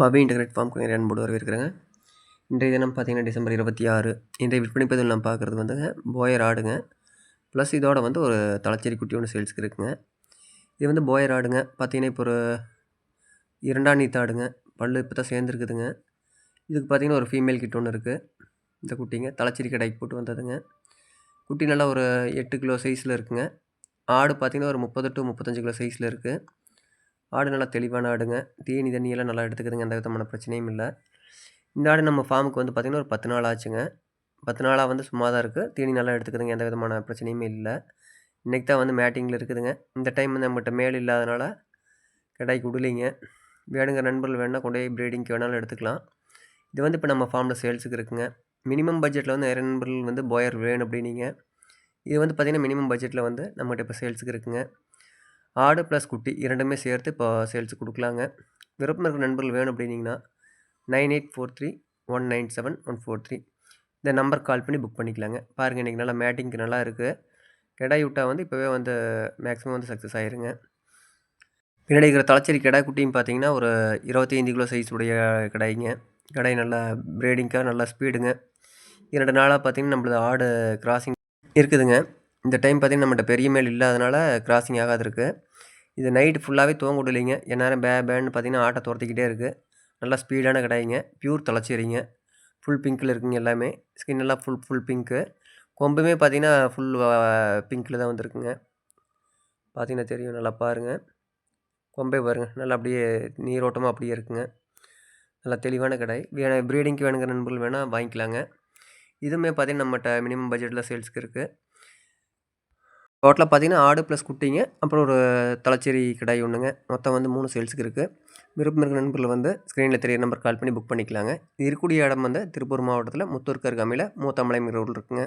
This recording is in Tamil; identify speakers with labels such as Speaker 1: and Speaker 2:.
Speaker 1: பவி இன்டர்நெட் ஃபார்ம் நிறைய அன்போடு வரவேற்கிறேங்க. இன்றைய தினம் பார்த்தீங்கன்னா டிசம்பர் இருபத்தி ஆறு. இன்றைய விற்பனை பதிவில் நான் பார்க்குறது வந்துங்க போயர் ஆடுங்க. ப்ளஸ் இதோட வந்து ஒரு தலைச்சேரி குட்டி ஒன்று சேல்ஸுக்கு இருக்குங்க. இது வந்து போயர் ஆடுங்க. பார்த்தீங்கன்னா இப்போ ஒரு இரண்டாம் நீத்து ஆடுங்க. பல்லு இப்போ தான் சேர்ந்துருக்குதுங்க. இதுக்கு பார்த்தீங்கன்னா ஒரு ஃபீமேல் கிட்ட ஒன்று இருக்குது இந்த குட்டிங்க தலைச்சேரி கடைக்கு போட்டு வந்ததுங்க. குட்டி நல்லா ஒரு எட்டு கிலோ சைஸில் இருக்குங்க. ஆடு பார்த்திங்கன்னா ஒரு முப்பது டு முப்பத்தஞ்சு கிலோ சைஸில் இருக்குது ஆடு நல்லா தெளிவான ஆடுங்க. தீனி தண்ணியெல்லாம் நல்லா எடுத்துக்குதுங்க. எந்த விதமான பிரச்சனையும் இல்லை. இந்த ஆடு நம்ம ஃபார்முக்கு வந்து பார்த்திங்கன்னா ஒரு பத்து நாள் ஆச்சுங்க. பத்து நாளாக வந்து சும்மா தான் இருக்குது தீனி நல்லா எடுத்துக்குதுங்க. எந்த விதமான பிரச்சனையுமே இல்லை. இன்றைக்கி தான் வந்து மேட்டிங்கில் இருக்குதுங்க. இந்த டைம் வந்து நம்மகிட்ட மேல் இல்லாதனால கடாய்க்கு விடலிங்க வேணுங்கிற நண்பர்கள் வேணால் கொண்டு போய் ப்ரீடிங்க்கு வேணாலும் எடுத்துக்கலாம். இது வந்து இப்போ நம்ம ஃபார்மில் சேல்ஸுக்கு இருக்குங்க. மினிமம் பட்ஜெட்டில் வந்து நிறைய நண்பர்கள் வந்து போயர் வேணும் அப்படின்னீங்க. இது வந்து பார்த்திங்கன்னா மினிமம் பட்ஜெட்டில் வந்து நம்மகிட்ட இப்போ சேல்ஸுக்கு இருக்குங்க. ஆடு ப்ளஸ் குட்டி இரண்டுமே சேர்த்து இப்போ சேல்ஸ் கொடுக்கலாங்க. விருப்பம் இருக்கிற நண்பர்கள் வேணும் அப்படின்னிங்கன்னா nine eight four three one nine seven one four three இந்த நம்பர் கால் பண்ணி புக் பண்ணிக்கலாங்க. பாருங்கள் இன்றைக்கி நல்லா மேட்டிங்க்கு நல்லா இருக்குது கெடாய் விட்டால் வந்து இப்போவே வந்து மேக்ஸிமம் வந்து சக்ஸஸ் ஆயிருங்க. பின்னாடி இருக்கிற தலைச்சேரி கிடா குட்டியும் பார்த்தீங்கன்னா ஒரு இருபத்தி ஐந்து கிலோ சைஸ் உடைய கடாய்ங்க. கடாய் நல்லா ப்ரீடிங்காக நல்லா ஸ்பீடுங்க இரண்டு நாளாக பார்த்தீங்கன்னா நம்மளது ஆடு கிராசிங் இருக்குதுங்க. இந்த டைம் பார்த்திங்கன்னா நம்மகிட்ட பெரிய மேல் இல்லாதனால கிராசிங் ஆகாது இருக்குது இது நைட்டு ஃபுல்லாகவே தூங்க விடலைங்க. எந்நேரம் பே பேன்னு பார்த்தீங்கன்னா ஆட்டை துரத்திக்கிட்டே இருக்குது நல்லா ஸ்பீடான கடாயிங்க. பியூர் தலைச்சேரிங்க. ஃபுல் பிங்க்கில் இருக்குங்க எல்லாமே. ஸ்கின் எல்லாம் ஃபுல் ஃபுல் பிங்க்கு கொம்புமே பார்த்தீங்கன்னா ஃபுல் பிங்க்கில் தான் வந்திருக்குங்க. பார்த்தீங்கன்னா தெரியும். நல்லா பாருங்கள் கொம்பே பாருங்கள் நல்லா அப்படியே நீரோட்டமாக அப்படியே இருக்குங்க. நல்லா தெளிவான கடை வே ப்ரீடிங்க்கு வேணுங்கிற நண்பர்கள் வேணால் வாங்கிக்கலாங்க. இதுவுமே பார்த்தீங்கன்னா நம்மகிட்ட மினிமம் பட்ஜெட்டில் சேல்ஸுக்கு இருக்குது டோட்டலாக பார்த்தீங்கன்னா ஆடு ப்ளஸ் குட்டிங்க. அப்புறம் ஒரு தலைச்சேரி கடை ஒன்றுங்க மொத்தம் வந்து மூணு சேல்ஸுக்கு இருக்குது விருப்பம் இருக்கிற நண்பர்கள் வந்து ஸ்க்ரீனில் தெரிய நம்பர் கால் பண்ணி புக் பண்ணிக்கலாங்க. இது இருக்கக்கூடிய இடம் வந்து திருப்பூர் மாவட்டத்தில் முத்தூருக்கு அருகாமையில் மூத்தமலைங்கிற ஊரில் இருக்குங்க.